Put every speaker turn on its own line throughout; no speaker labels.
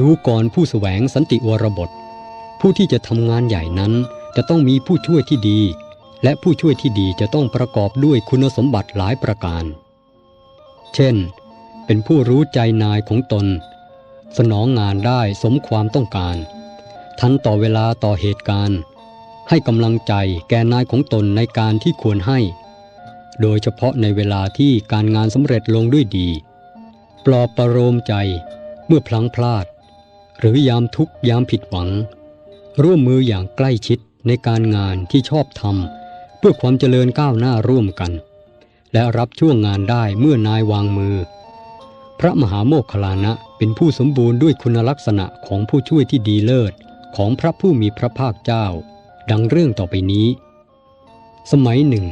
ดูก่อนผู้แสวงสันติวรบท ผู้ที่จะทำงานใหญ่นั้นจะต้องมีผู้ช่วยที่ดี และผู้ช่วยที่ดีจะต้องประกอบด้วยคุณสมบัติหลายประการ เช่น เป็นผู้รู้ใจนายของตน สนองงานได้สมความต้องการ ทันต่อเวลาต่อเหตุการณ์ ให้กำลังใจแก่นายของตนในการที่ควรให้ โดยเฉพาะในเวลาที่การงานสำเร็จลงด้วยดี ปลอบประโลมใจเมื่อพลังพลาด หรือยามทุกข์ยามผิดหวัง ร่วมมืออย่างใกล้ชิดในการงานที่ชอบทำเพื่อความเจริญก้าวหน้าร่วมกัน และรับช่วงงานได้เมื่อนาย วางมือ พระมหาโมคคลานะเป็นผู้สมบูรณ์ด้วยคุณลักษณะของผู้ช่วยที่ดีเลิศของพระผู้มีพระภาคเจ้า ดังเรื่องต่อไปนี้ สมัยหนึ่ง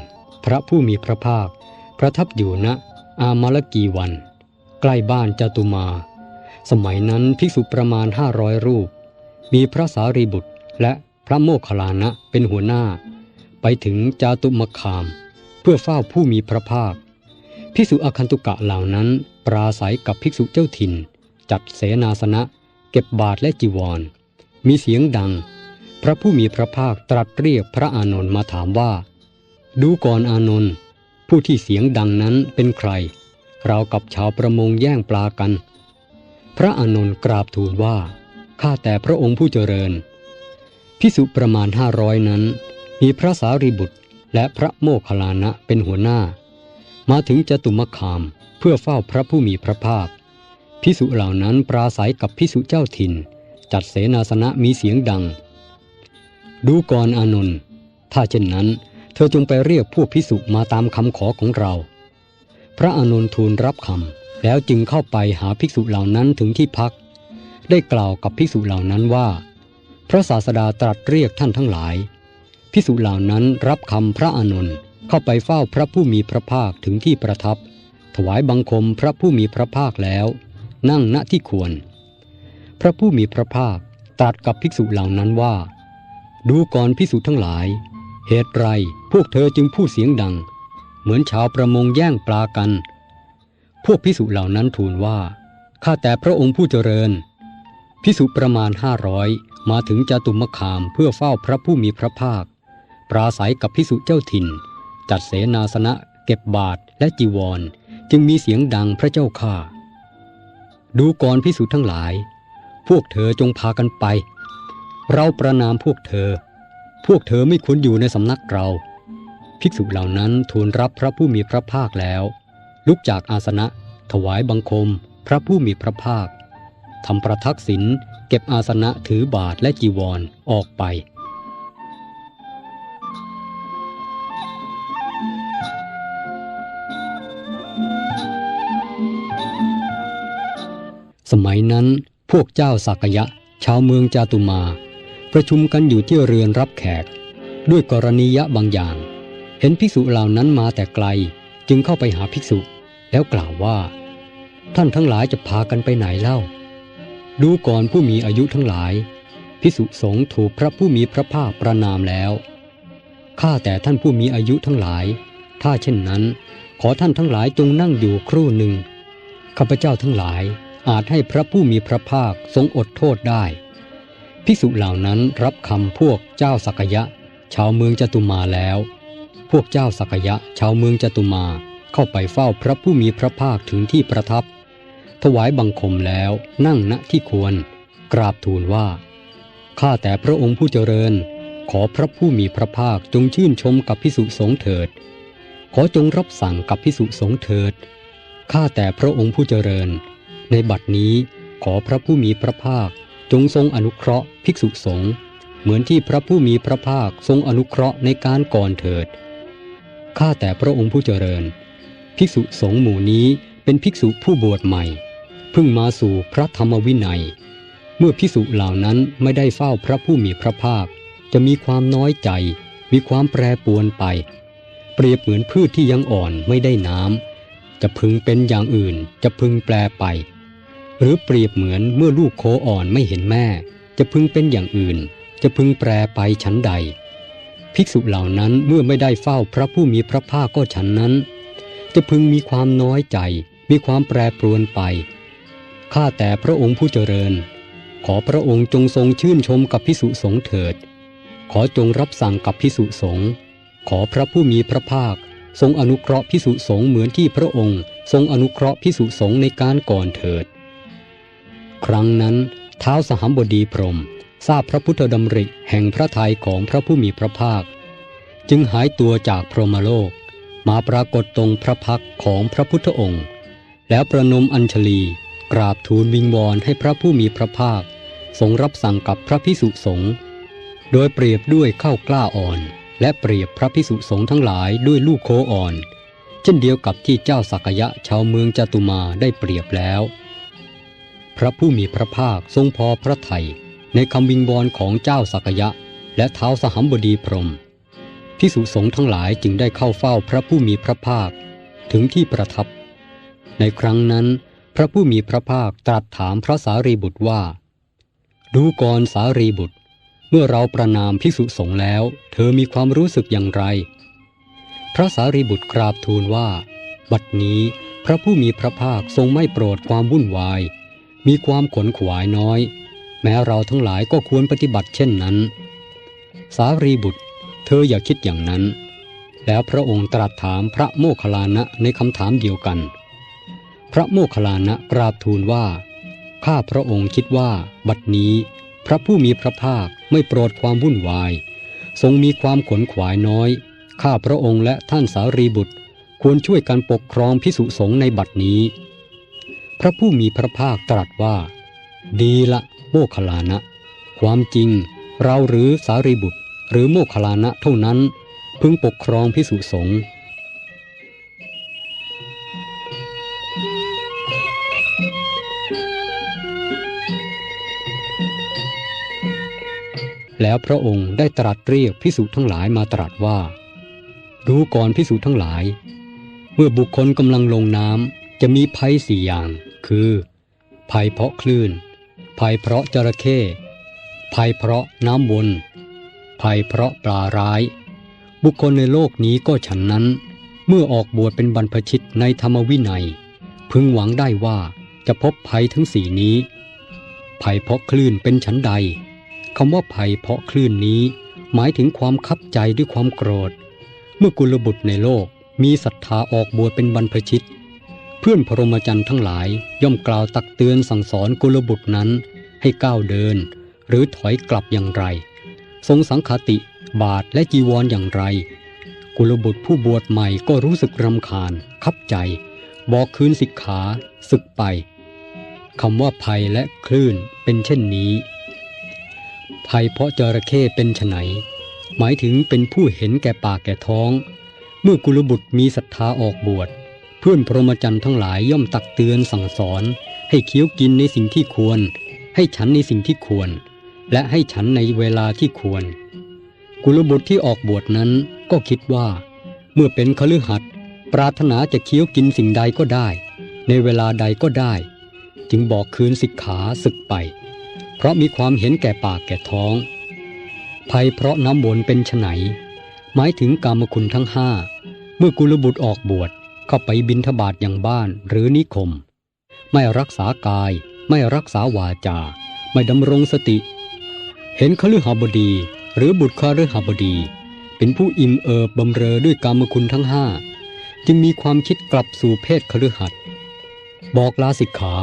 พระผู้มีพระภาค ประทับอยู่ณอามาลกีวัน ใกล้บ้านจตุมา สมัยนั้นภิกษุประมาณห้าร้อยรูป มีพระสารีบุตรและพระโมคคัลลานะเป็นหัวหน้า ไปถึงจาตุมคาม เพื่อเฝ้าผู้มีพระภาคภิกษุอคันตุกะเหล่านั้นปราศัยกับภิกษุเจ้าถิ่น จัดเสนาสนะ เก็บบาทและจีวร มีเสียงดัง พระผู้มีพระภาคตรัสเรียกพระอานนท์มาถามว่า ดูก่อนอานนท์ผู้ที่เสียงดังนั้นเป็นใคร เรากับชาวประมงแย่งปลากัน พระอานนท์กราบทูลว่า ข้าแต่พระองค์ผู้เจริญ พิสุประมาณห้าร้อยนั้น มีพระสารีบุตรและพระโมคคัลลานะเป็นหัวหน้า มาถึงจตุมคามเพื่อเฝ้าพระผู้มีพระภาค พิสุเหล่านั้นปราศัยกับพิสุเจ้าถิ่น จัดเสนาสนะมีเสียงดัง ดูก่อนอานนท์ถ้าเช่นนั้น เธอจงไปเรียกพวกพิสุมาตามคำขอของเรา พระอานนท์ทูลรับคำ แล้วจึงเข้าไปหาภิกษุเหล่านั้นถึงที่พัก ได้กล่าวกับภิกษุเหล่านั้นว่า พระศาสดาตรัสเรียกท่านทั้งหลาย ภิกษุเหล่านั้นรับคำพระอานนท์เข้าไปเฝ้าพระผู้มีพระภาคถึงที่ประทับ ถวายบังคมพระผู้มีพระภาคแล้ว นั่งณที่ควร พระผู้มีพระภาคตรัสกับภิกษุเหล่านั้นว่า ดูก่อนภิกษุทั้งหลาย เหตุไรพวกเธอจึงพูดเสียงดัง เหมือนชาวประมงแย่งปลากัน วกพิสุเหล่านั้นทูลว่า ข้าแต่พระองค์ผู้เจริญ พิสุประมาณห้าร้อยมาถึงจตุมคามเพื่อเฝ้าพระผู้มีพระภาค ปราศัยกับพิสุเจ้าถิ่น จัดเสนาสนะ เก็บบาทและจีวร จึงมีเสียงดังพระเจ้าข้าดูก่อนพิสุทั้งหลาย พวกเธอจงพากันไป เราประนามพวกเธอ พวกเธอไม่ควรอยู่ในสำนักเรา ภิกษุเหล่านั้นทูลรับพระผู้มีพระภาคแล้ว ลุกจากอาสนะ ถวายบังคม พระผู้มีพระภาคทำประทักษิณเก็บอาสนะถือบาทและจีวรออกไป สมัยนั้นพวกเจ้าสักยะ ชาวเมืองจาตุมา ประชุมกันอยู่ที่เรือนรับแขก ด้วยกรณียะบางอย่าง เห็นภิกษุเหล่านั้นมาแต่ไกล จึงเข้าไปหาภิกษุ แล้วกล่าวว่า ท่านทั้งหลายจะพากันไปไหนเล่า ดูก่อนผู้มีอายุทั้งหลายภิกษุสงฆ์ถูกพระผู้มีพระภาคประนามแล้วข้าแต่ท่านผู้มีอายุทั้งหลาย ถ้าเช่นนั้น ขอท่านทั้งหลายจงนั่งอยู่ครู่หนึ่งข้าพเจ้าทั้งหลายอาจให้พระผู้มีพระภาคทรงอดโทษได้ ภิกษุเหล่านั้นรับคำพวกเจ้าสักยะ ชาวเมืองจตุมาแล้ว พวกเจ้าสักยะ ชาวเมืองจตุมา เข้าไปเฝ้าพระผู้มีพระภาคถึงที่ประทับ ถวายบังคมแล้วนั่งณที่ควร กราบทูลว่า ข้าแต่พระองค์ผู้เจริญ ขอพระผู้มีพระภาคจงชื่นชมกับพิสุสงเถิด ขอจงรับสั่งกับพิสุสงเถิด ข้าแต่พระองค์ผู้เจริญ ในบัดนี้ขอพระผู้มีพระภาคจงทรงอนุเคราะห์ภิกษุสงฆ์เหมือนที่พระผู้มีพระภาคทรงอนุเคราะห์ในการก่อนเถิด ข้าแต่พระองค์ผู้เจริญ ภิกษุสงฆ์หมู่นี้เป็นภิกษุผู้บวชใหม่เพิ่งมาสู่พระธรรมวินัย เมื่อภิกษุเหล่านั้นไม่ได้เฝ้าพระผู้มีพระภาค จะมีความน้อยใจ มีความแปรปวนไป เปรียบเหมือนพืชที่ยังอ่อนไม่ได้น้ำจะพึงเป็นอย่างอื่นจะพึงแปรไป หรือเปรียบเหมือนเมื่อลูกโคอ่อนไม่เห็นแม่ จะพึงเป็นอย่างอื่น จะพึงแปรไปฉันใด ภิกษุเหล่านั้นเมื่อไม่ได้เฝ้าพระผู้มีพระภาคก็ฉันนั้น จะพึงมีความน้อยใจ มีความแปรปรวนไป ข้าแต่พระองค์ผู้เจริญ ขอพระองค์จงทรงชื่นชมกับพิสุสงเถิด ขอจงรับสั่งกับพิสุสงขอพระผู้มีพระภาค ทรงอนุเคราะห์พิสุสงเหมือนที่พระองค์ ทรงอนุเคราะห์พิสุสงในการก่อนเถิด ครั้งนั้นเท้าสหัมบดีพรมทราบพระพุทธดำริแห่งพระทัยของพระผู้มีพระภาค จึงหายตัวจากพรหมโลก มาปรากฏตรงพระพักของพระพุทธองค์ แล้วประนมอัญชลีกราบทูลวิงวอนให้พระผู้มีพระภาค ทรงรับสั่งกับพระพิสุสงฆ์โดยเปรียบด้วยข้าวกล้าอ่อน และเปรียบพระพิสุสงฆ์ทั้งหลายด้วยลูกโคอ่อน เช่นเดียวกับที่เจ้าสักยะชาวเมืองจตุมาได้เปรียบแล้ว พระผู้มีพระภาคทรงพอพระทัยในคำวิงวอนของเจ้าสักยะ และเท้าสหัมบดีพรม พิสุสงฆ์ทั้งหลายจึงได้เข้าเฝ้าพระผู้มีพระภาค ถึงที่ประทับ ในครั้งนั้น พระผู้มีพระภาคตรัสถามพระสารีบุตรว่า ดูก่อนสารีบุตร เมื่อเราประนามพิสุสงฆ์แล้ว เธอมีความรู้สึกอย่างไร พระสารีบุตรกราบทูลว่า บัดนี้พระผู้มีพระภาคทรงไม่โปรดความวุ่นวาย มีความขนขวายน้อย แม้เราทั้งหลายก็ควรปฏิบัติเช่นนั้น สารีบุตร เธออย่าคิดอย่างนั้น แล้วพระองค์ตรัสถามพระโมคคัลลานะในคำถามเดียวกัน พระโมคคัลลานะกราบทูลว่า ข้าพระองค์คิดว่า บัดนี้ พระผู้มีพระภาคไม่โปรดความวุ่นวาย ทรงมีความขนขวายน้อย ข้าพระองค์และท่านสารีบุตร ควรช่วยกันปกครองพิสุสงในบัดนี้ พระผู้มีพระภาคตรัสว่า ดีละโมคคัลลานะ ความจริง เราหรือสารีบุตร หรือโมคคลานะเท่านั้นพึงปกครองพิสุสงฆ์แล้วพระองค์ได้ตรัสเรียกพิสุทั้งหลายมาตรัสว่าดูก่อนพิสุทั้งหลาย เมื่อบุคคลกำลังลงน้ำจะมีภัยสี่อย่าง คือ ภัยเพราะคลื่น ภัยเพราะจระเข้ภัยเพราะน้ำวน ภัยเพราะปลาร้าย บุคคลในโลกนี้ก็ฉันนั้น เมื่อออกบวชเป็นบรรพชิตในธรรมวินัย พึงหวังได้ว่าจะพบภัยทั้งสี่นี้ ภัยเพราะคลื่นเป็นฉันใดคำว่าภัยเพราะคลื่นนี้ หมายถึงความคับใจด้วยความโกรธ เมื่อกุลบุตรในโลกมีศรัทธาออกบวชเป็นบรรพชิต เพื่อนพรหมจรรย์ทั้งหลายย่อมกล่าวตักเตือนสั่งสอนกุลบุตรนั้นให้ก้าวเดิน หรือถอยกลับอย่างไร ทรงสังคติบาทและจีวรออย่างไร กุลบุตรผู้บวชใหม่ก็รู้สึกรำคาญ คับใจ บอกคืนสิกขาศึกไปคำว่าภัยและคลื่นเป็นเช่นนี้ ภัยเพราะจระเข้เป็นไฉนหมายถึงเป็นผู้เห็นแก่ปากแก่ท้อง เมื่อกุลบุตรมีศรัทธาออกบวช เพื่อนพรหมจรรย์ทั้งหลายย่อมตักเตือนสั่งสอน ให้เคี้ยวกินในสิ่งที่ควร ให้ฉันในสิ่งที่ควร และให้ฉันในเวลาที่ควร กุลบุตรที่ออกบวชนั้นก็คิดว่า เมื่อเป็นคฤหัสถ์ปรารถนาจะเคี้ยวกินสิ่งใดก็ได้ ในเวลาใดก็ได้ จึงบอกคืนสิกขาศึกไป เพราะมีความเห็นแก่ปากแก่ท้อง ภัยเพราะน้ำวนเป็นไฉนหมายถึงกามคุณทั้งห้าเมื่อกุลบุตรออกบวชเข้าไปบินทบาทอย่างบ้านหรือนิคม ไม่รักษากาย ไม่รักษาวาจา ไม่ดำรงสติ เห็นคฤหบดี หรือบุตรคฤหบดี เป็นผู้อิ่มเอิบบำเรอด้วยกามคุณทั้งห้าจึงมีความคิดกลับสู่เพศคฤหัสบอกลาสิกขา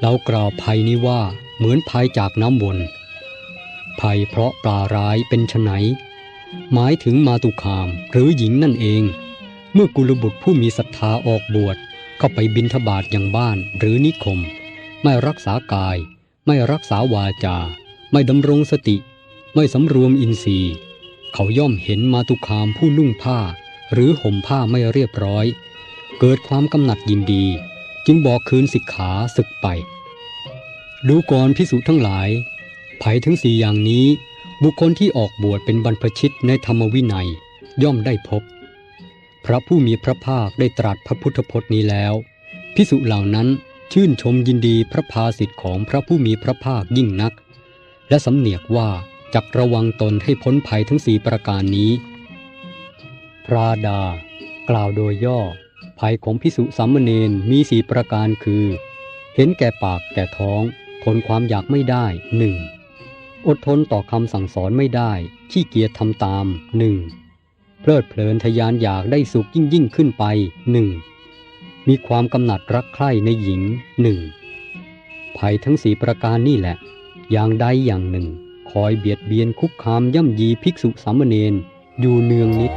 เรากล่าวภัยนี้ว่าเหมือนภัยจากน้ำวน ภัยเพราะปลาร้ายเป็นไฉนหมายถึงมาตุคามหรือหญิงนั่นเอง เมื่อกุลบุตรผู้มีศรัทธาออกบวชเข้าไปบินทบาทอย่างบ้านหรือนิคม ไม่รักษากาย ไม่รักษาวาจา ไม่ดำรงสติ ไม่สำรวมอินทรีย์ เขาย่อมเห็นมาตุคามผู้นุ่งผ้า หรือห่มผ้าไม่เรียบร้อย เกิดความกำหนัดยินดี จึงบอกคืนสิกขาศึกไป ดูก่อนพิสุทั้งหลายภัยทั้งสี่อย่างนี้ บุคคลที่ออกบวชเป็นบรรพชิตในธรรมวินัยย่อมได้พบ พระผู้มีพระภาคได้ตรัสพระพุทธพจน์นี้แล้วพิสุเหล่านั้นชื่นชมยินดีพระภาสิทธิ์ของพระผู้มีพระภาคยิ่งนัก และสำเนียกว่าจักระวังตนให้พ้นภัยทั้งสี่ประการนี้ พระดา กล่าวโดยย่อ ภัยของพิสุสามเณรมีสีประการคือ เห็นแก่ปากแก่ท้อง ทนความอยากไม่ได้หนึ่งอดทนต่อคำสั่งสอนไม่ได้ ขี้เกียจทำตามหนึ่งเพลิดเพลินทยานอยากได้สุขยิ่งยิ่งขึ้นไปหนึ่งมีความกำหนัดรักใคร่ในหญิงหนึ่งภัยทั้งสี่ประการนี่แหละ อย่างใดอย่างหนึ่ง คอยเบียดเบียนคุกคามย่ำยีภิกษุสามเณรอยู่เนืองนิด